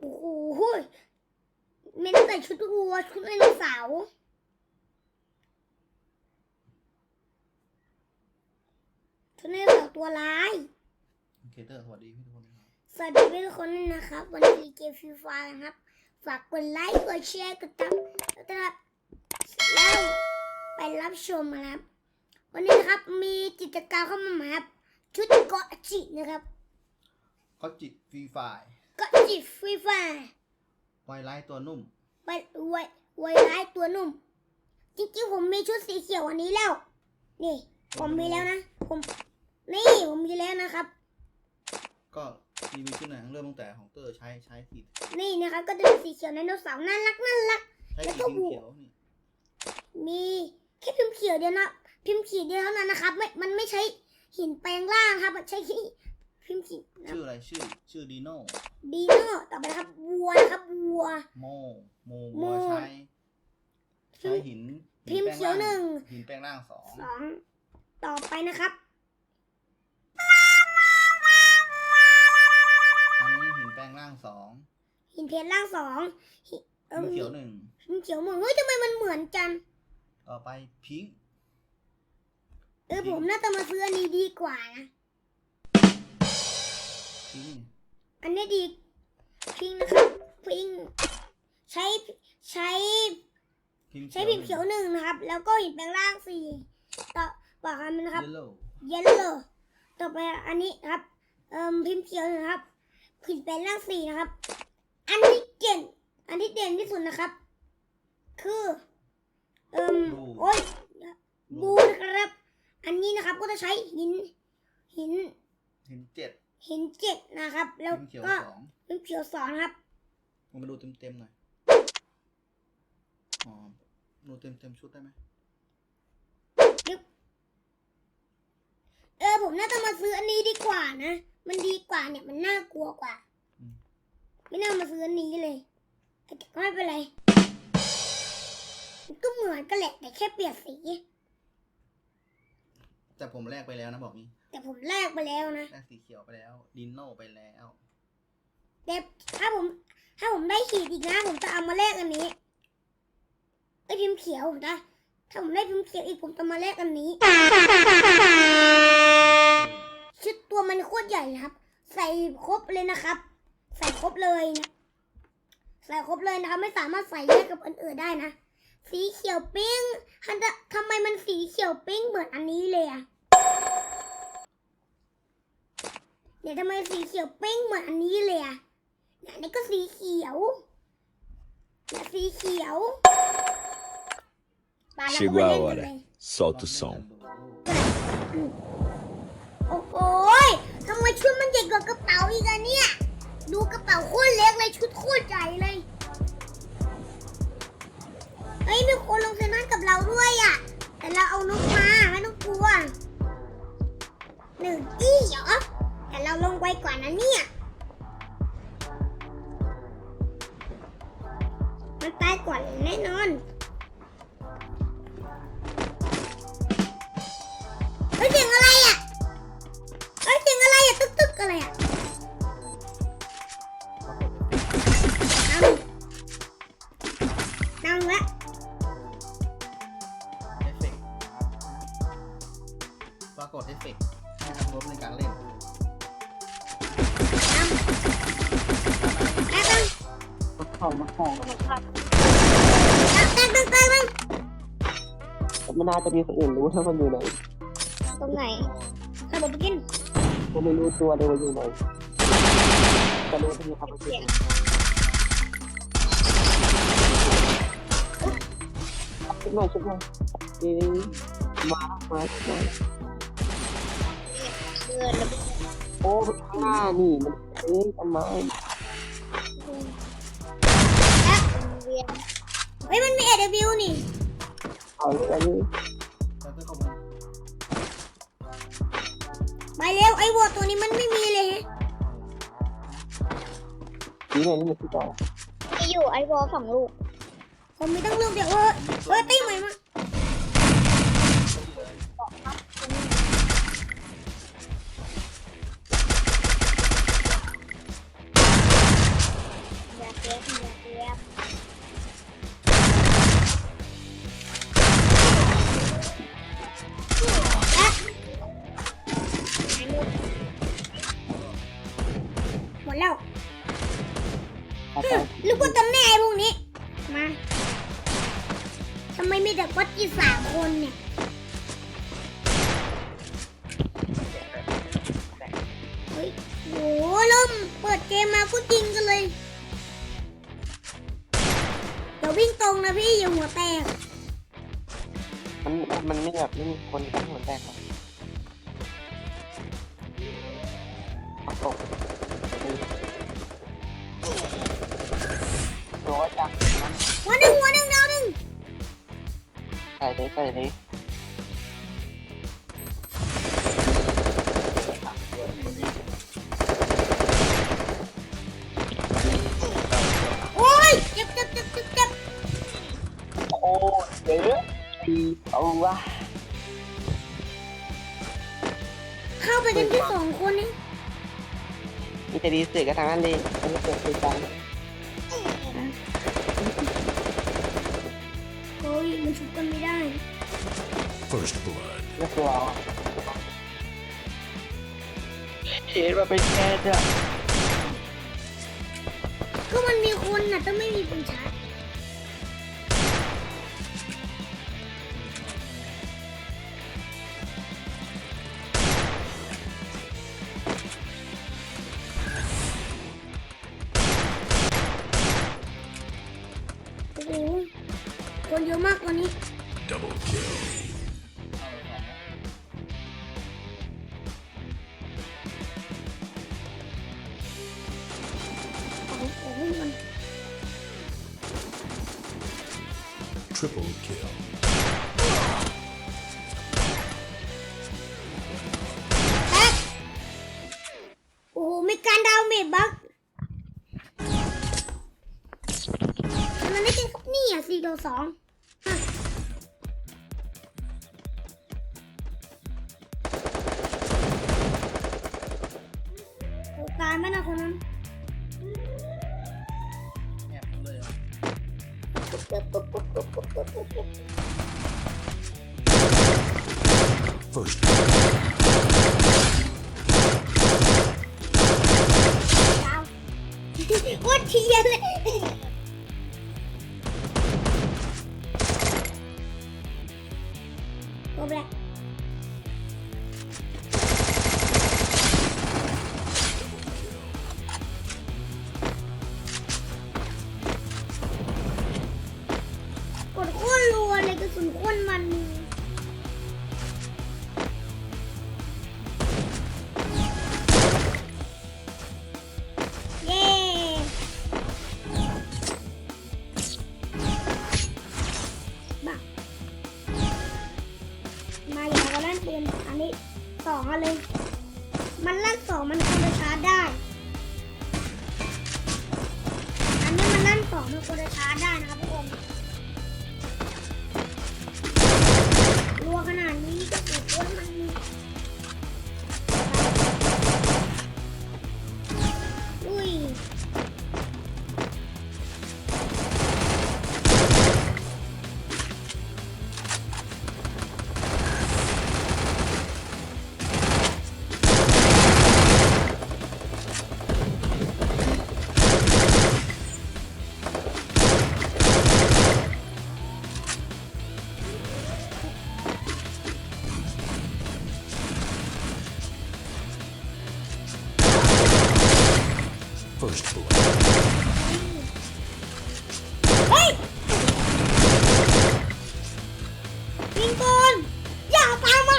โอ้โหเมนใส่ชุดวัวชุดไดโนเสาร์ชุดไดโนเสาร์ตัวร้ายเคเตอร์สวัสดีพี่ทุกคนนะครับสวัสดีทุกคนด้วยนะครับ วันนี้เกมฟรีไฟนะครับ ฝากกดไลค์ กดแชร์ กดติดตามแล้วนะครับแล้วไปรับชมนะครับ วันนี้นะครับมีกิจกรรมเข้ามาใหม่ครับ ชุดเกาะจินะครับก็จิตฟรีไฟเกาะจิฟรีไฟไวไลท์ตัวนุ่มไว้ไว้ไว้ร้ายตัวนุ่ม จริงๆผมมีชุดสีเขียววันนี้แล้ว นี่ ผมมีแล้วนะ ผม นี่ผมมีแล้วนะครับ ก็รีวิวชุดหนังเริ่มตั้งแต่ของเตอร์ใช้ใช้ขีดนี่นะครับก็จะเป็นสีเขียวไดโนเสาร์น่ารักน่ารัก ใช้แล้วขีก็ดบวกเขียวนี่ มีแค่พิมพ์เขียวเดียวนะ พิมพ์ขีดเดียวเท่านั้นนะครับไม่มันไม่ใช้หินแปลงร่างครับ มันใช้ ขีพิมพ์ขีดนะชื่ออะไรชื่อ ชื่อดีโน่ดีโน่ต่อไปนะครับวัวนะครับวัว โมโมโมวัวใช้ใช้หินพิมพ์เขียวหนึ่งหินแปลงร่างสองสองต่อไปนะครับอันนี้หินแปลงร่างสองหินเพชรร่างสองหิเอพิอมพ์เขียวหนึ่งพิมพ์เขียวหมดเฮ้ยทำไมมันเหมือนกัน ต่อไปพิงค์ เออผมน่าจะมาซื้ออันนี้ดีกว่านะ พิงค์อันนี้ดีพิงนะครับพิงใช้ใช้พิมพ์ใช้พิมพ์เขียวหนึ่งนะครับ แล้วก็หินแปลงร่างสี่ต่อบอกกันนะครับ เยลโล่เยลโล่ต่อไปอันนี้ครับเอ่มพิมพ์เขียวนะครับหินแปลงร่างสี่นะครับ อันที่เด่นอันที่เด่นที่สุดนะครับ คือเอ่มโอ้ยบูนะครับ อันนี้นะครับก็จะใช้หินหินหินเจ็ด หินเจ็ดนะครับ แล้วพิมพ์เขียวก็สองพิมพ์เขียวสองนะครับมาดูเต็มเต็มๆหน่อย อ๋อ ดูเต็มเต็มๆชุดได้ไหมเออผมน่าจะมาซื้ออันนี้ดีกว่านะ มันดีกว่าเนี่ยมันน่ากลัวกว่าอืมไม่น่ามาซื้ออันนี้เลยแต่ก็ไม่เป็นไร มันก็เหมือนกันแหละแต่แค่เปลี่ยนสี แต่ผมแลกไปแล้วนะบอกนี้ แต่ผมแลกไปแล้วนะแลกสีเขียวไปแล้วดินโน่ไปแล้วแต่ถ้าผม ถ้าผมได้ขีดอีกนะ ผมจะเอามาแลกอันนี้ไอ้พิมพ์เขียวนะถ้าผมได้พิมพ์เขียวอีกผมจะมาแลกอันนี้ ชุดตัวมันโคตรใหญ่นะครับ ใส่ครบเลยนะครับ ใส่ครบเลยนะใส่ครบเลยนะครับ ไม่สามารถใส่แยกกับอันอื่นได้นะ สีเขียวปิ้งฮันจะทำไมมันสีเขียวปิ้งเหมือนอันนี้เลยอะ เดี๋ยวทำไมสีเขียวปิ้งเหมือนอันนี้เลยอะเนี่ยอันนี้ก็สีเขียวเนี่ยสีเขียวปาเราก็ Chegou มา a เล่นกัน hora. เลย Solta o som. โอ้โหยทำไมชุดมันใหญ่กว่ากระเป๋าอีกอะเนี่ย ดูกระเป๋าโคตรเล็กเลยชุดโคตรใหญ่เลย เฮ้ยมีคนลงเซนนั่นกับเราด้วยอะแต่เราเอานกมาไม่ต้องกลัวหนึ่งอี้เหรอ แต่เราลงไวกว่านั้นเนี่ย มันตายก่อนแน่นอน ของตั้งตั้งตั้งตั้งตั้งไม่น่าจะมีคนอื่นรู้ถ้ามันอยู่ไหนตรงไหนให้ผมไปกินก็ไม่รู้ตัวเลยว่าอยู่ไหนแต่รู้ที่มีคำว่าเสียงชุดหน่อยชุดหน่อยนี่มามามาโอ้ข้างหน้านี่มันเอ้ยต้นไม เฮ้ยมันมี AW นี่เอาเลยอันนี้แล้วก็เข้ามาไปเร็วไอ้วัวตัวนี้มันไม่มีเลยฮะนี่ไงนี่มันที่ต่อมีอยู่ไอ้วอลสองลูกผมมีตั้งลูกเดียวเออเออตีใหม่มา เฮ้ยโหเริ่มเปิดเกมมาก็จริงกันเลย เดี๋ยววิ่งตรงนะพี่อย่าหัวแตก มันมันมันไม่แบบไม่มีคนตั้งหัวแตกหรอกเอาตกตัวจัง เลยใส่เลยโอ้ยเจ็บเจ็บเจ็บเจ็บเจ็บโอ้เยอะดีเอาวะเข้าไปกันที่สองคนนี่มีแต่ดีสื่อกันทางนั้นเลยไม่ได้เกิดคุยกันโอ้ มันชุบกันไม่ได้ First blood. เรียบร้อยเห็นว่าเป็นแค่จะก็มันมีคนน่ะต้องไม่มีคนช เยอะมากกว่านี้ Double kill. โอ้โหมัน Triple kill. แอ๊กโอ้โห มีการดาวเมจบักทำไมไม่เป็นครับนี่อะสี่ต่อสอง ไหมนะคนนั้นแอบเลยเหรอ First ดาว โคตรเทียนเลย องอันเลย มันลั่นสองมันควรจะชาร์จได้ อันนี้มันลั่นสองมันควรจะชาร์จได้นะครับทุกคน first blood. เฮ้ยยิงก่อนอย่าตามมา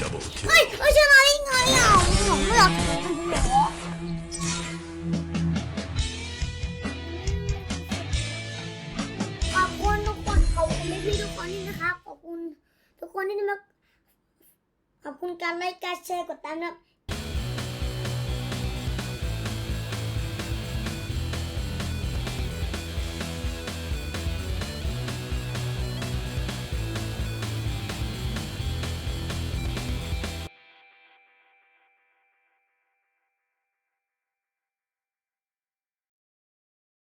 Double kill. เฮ้ย นะครั